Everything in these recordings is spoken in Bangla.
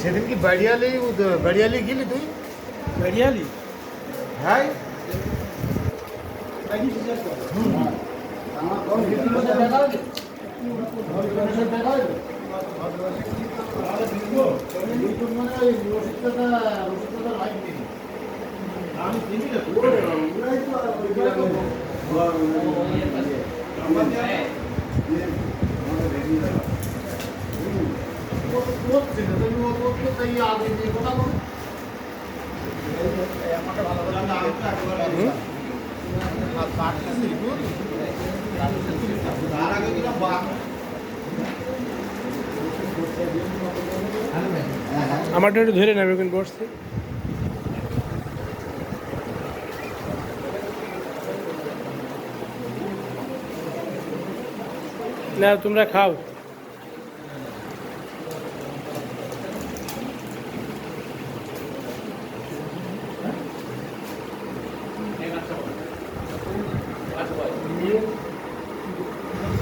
সেদিন কি বাড়িয়ালি বাড়িয়ালি গেলি তুই বেরিয়ালি হ্যাঁ আমারটা একটু ধরে নেবে কিন্তু বসছি। না তোমরা খাও।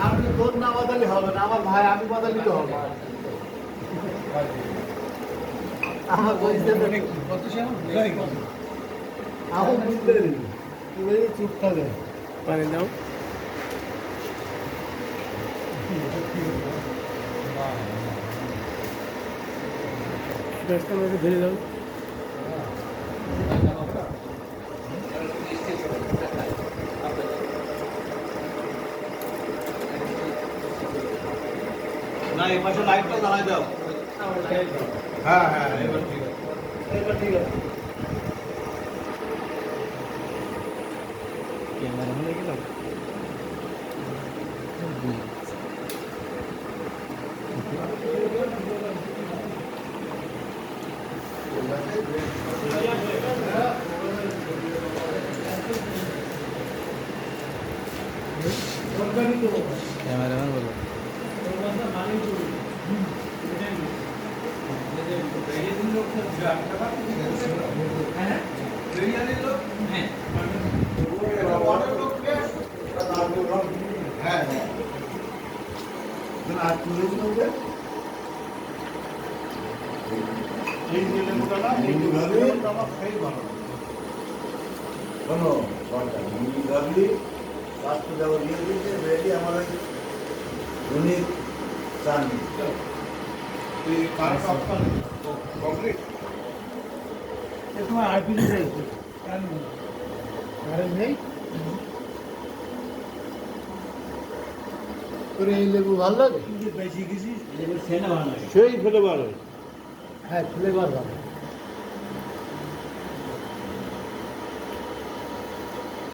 আপনি তোর না বদলি হবে না আমার ভাই আমি বদলি তো হবে। আমার বলতে আমার বুঝতে তুমি চুপ থাকে পানি দাও। গ্যাসটা আমাকে ধরে দাও না এই পাশে লাইটটা জ্বালাই দাও হ্যাঁ হ্যাঁ এবার ঠিক আছে এবার ঠিক আছে ক্যামেরা হয়ে গেলাম ক্যামেরাম্যান বলো হ্যাঁ হ্যাঁ আর তুলে দিলে এই যে লেবুটা না এই লেবুটা আমার খেয়ে ভালো শোনো সরকার হিন্দি ভাবলি স্বাস্থ্য দেওয়া দিয়ে দিয়েছে রেডি আমার উনি চান তোমার আরে নেই তোর এই লেবু ভালো লাগে। বেশি গেছি সেই ফেলে ভালো হ্যাঁ ফ্লেভার ভালো